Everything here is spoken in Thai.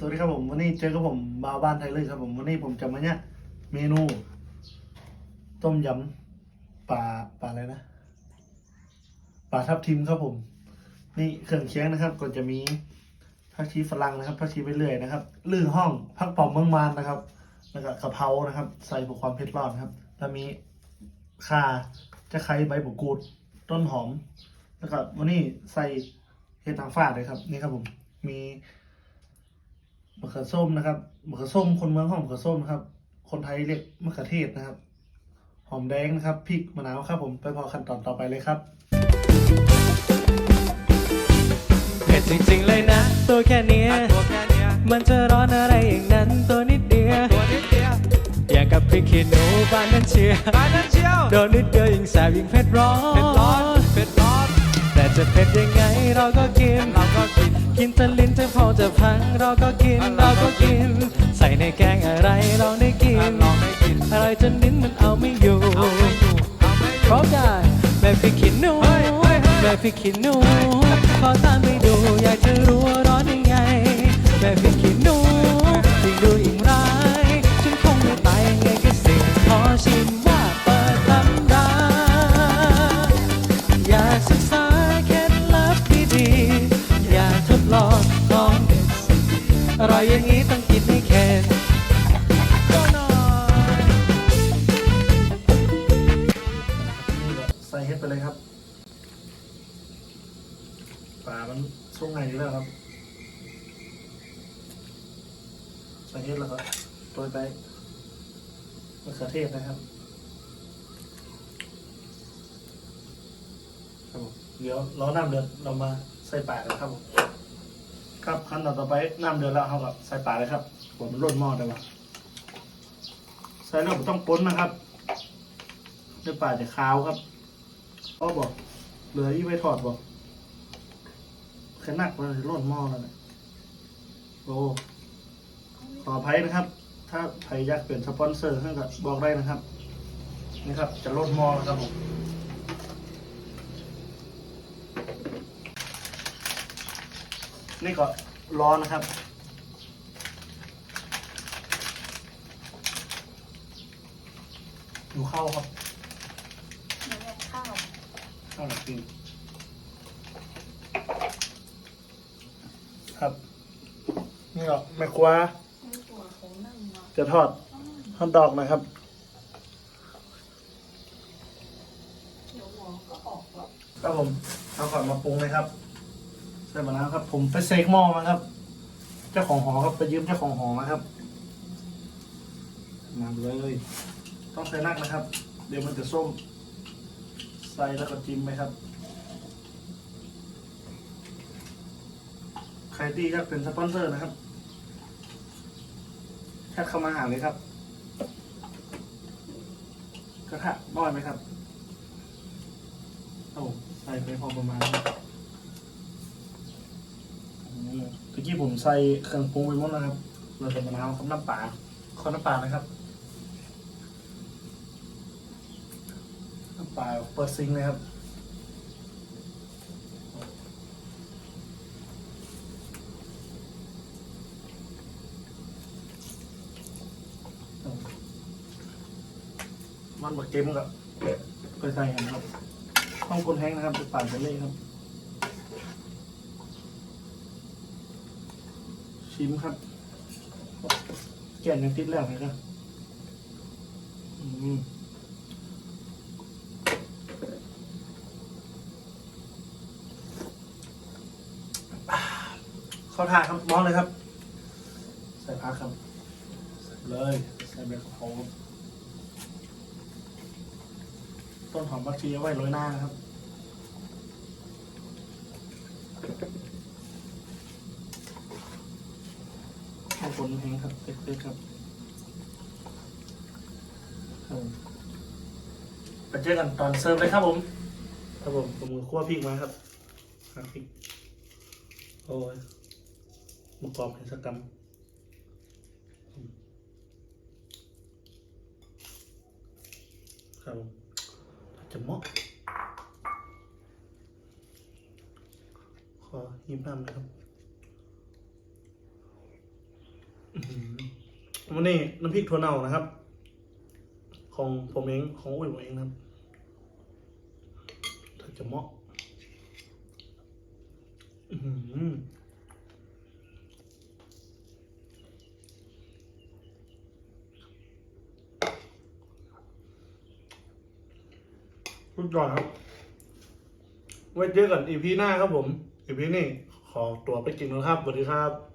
สวัสดีครับผมวันนี้เจอกับผมบาวบ้านไทยเลยครับผมวันนี้ผมจะมาเนี่ยเมนู ต้มยำปลาปลาอะไรนะปลาทับทิมครับผม นี่เครื่องเคียงนะครับ ก็จะมีผักชีฝรั่งนะครับผักชีไปเรื่อยนะครับลื่อห้องผักปอมเมืองมานนะครับ แล้วก็กะเพรานะครับ ใส่เพื่อความเผ็ดร้อนครับ แล้วมีข่าจะไคร้ใบบุกูดต้นหอม แล้วก็วันนี้ใส่เห็ดนางฟ้าเลยครับ นี่ครับผมมี มะเขือส้มนะครับมะเขือส้มคนเมืองห้องมะเขือส้มนะครับ คนไทยเรียกมะเขือเทศนะครับ หอมแดงนะครับพริกมะนาวครับผมไปพอขั้นตอนต่อไปเลยครับเผ็ดจริงๆเลยนะตัวแค่เนี้ยตัวแค่เนี้ยมันจะร้อนอะไรอย่างนั้นตัวนิดเดียวตัวนิดเดียวอย่างกับพริกขี้หนูบ้านนั้นเชียร์บ้านนั้นเชียวโดนนิดเดียวยิ่งแสบยิ่งเผ็ดร้อนเผ็ดร้อนเผ็ดร้อนแต่จะเผ็ดยังไงเราก็กินเรา ก็กินกินจนลิ้นจะพอจะพัง เราก็กินเราก็กิน ใส่ในแกงอะไรเราได้กิอะนลองได้กินอะไรจนลิ้นมันเอาไม่อยู่เอาไม่อยู่เอาไม่อพร้อยู่มกันแม่พริกขี้หนูเฮ้ยเฮ้ยเฮ้ยแม่พริกขี้หนูขอตามไปดู เห็ดแล้วก็โรยไปมะเขือเทศนะครับครับผมเดี๋ยวรอน้ำเดือดเรามาใส่ปลากันครับผมครับขั้นตอนต่อไปน้ำเดือดแล้วเขากับใส่ปลาเลยครับผมมันร่นหม้อได้ปะใส่แล้วไม่ต้องปนนะครับเดี๋ยปลาจะคาวครับพ่อบอกเหลืออีไว้ถอดบอกแค่หนักมันร่นหม้อแล้วนะโอ้ ออภัยนะครับ ถ้าใครอยากเปลี่ยนสปอนเซอร์ให้กับบอกได้นะครับ นี่ครับ จะร่นหม้อแล้วครับผมนี่ก็ร้อนนะครับอยู่เข้าครับน้ำมันข้าวข้าวหนักจริงครับ นี่ก็แม่ครัวไม่ตัวของนั่งมา จะทอดฮอทดอกนะครับเดี๋ยวหัวก็ออกแบบครับผมเอาก่อนมาปรุงเลยครับ ใส่มะนาวครับ ผมไปเซกหม้อมาครับ เจ้าของหอครับไปยืมเจ้าของหอมาครับมาเลย ต้องใส่นักนะครับ เดี๋ยวมันจะส้ม ใส่แล้วก็จิ้มไหมครับ ใครที่อยากเป็นสปอนเซอร์นะครับ แค่เข้ามาหาเลยครับกระทะน้อยไหมครับโอ้ใส่ไปพอประมาณนี้เมื่อกี้ผมใส่เครื่องปรุงไปหมดแล้วครับ เราจะมะนาวกับน้ำปลาขอน้ำปลานะครับ น้ำปลาเปิดซิงเลยครับ มันบดเค็มกับเคยใส่กันะครับต้องคนแห้งนะครับจะปั่นไปเลยครับ ชิมครับ แก่นยังติดแล้วนะครับอืมข้าทาครับมองเลยครับ ใส่พักครับ ใส่เลย ใส่แบบของ ต้นหอมผักชีเอาไว้โรยหน้านะครับ ข้าวคนแห้งครับเล็กๆครับครับไปเจอกันตอนเสิร์ฟเลยครับผม ครับผมผมมือคั่วพริกมาครับหักพริก โอ้ยมุกกรอบเห็นสักกรรมครับผม จะเหมาะขอยิ้มน้ำนะครับอือหือวันนี้น้ำพริกถั่วเน่านะครับ ของผมเองของอุ้ยผมเองนะครับถ้าจะเหมาะ อื้อ คุณจอดครับ ไว้เจอกันอีพีหน้าครับผมอีพีนี้ขอตัวไปกินแล้วครับสวัสดีครับ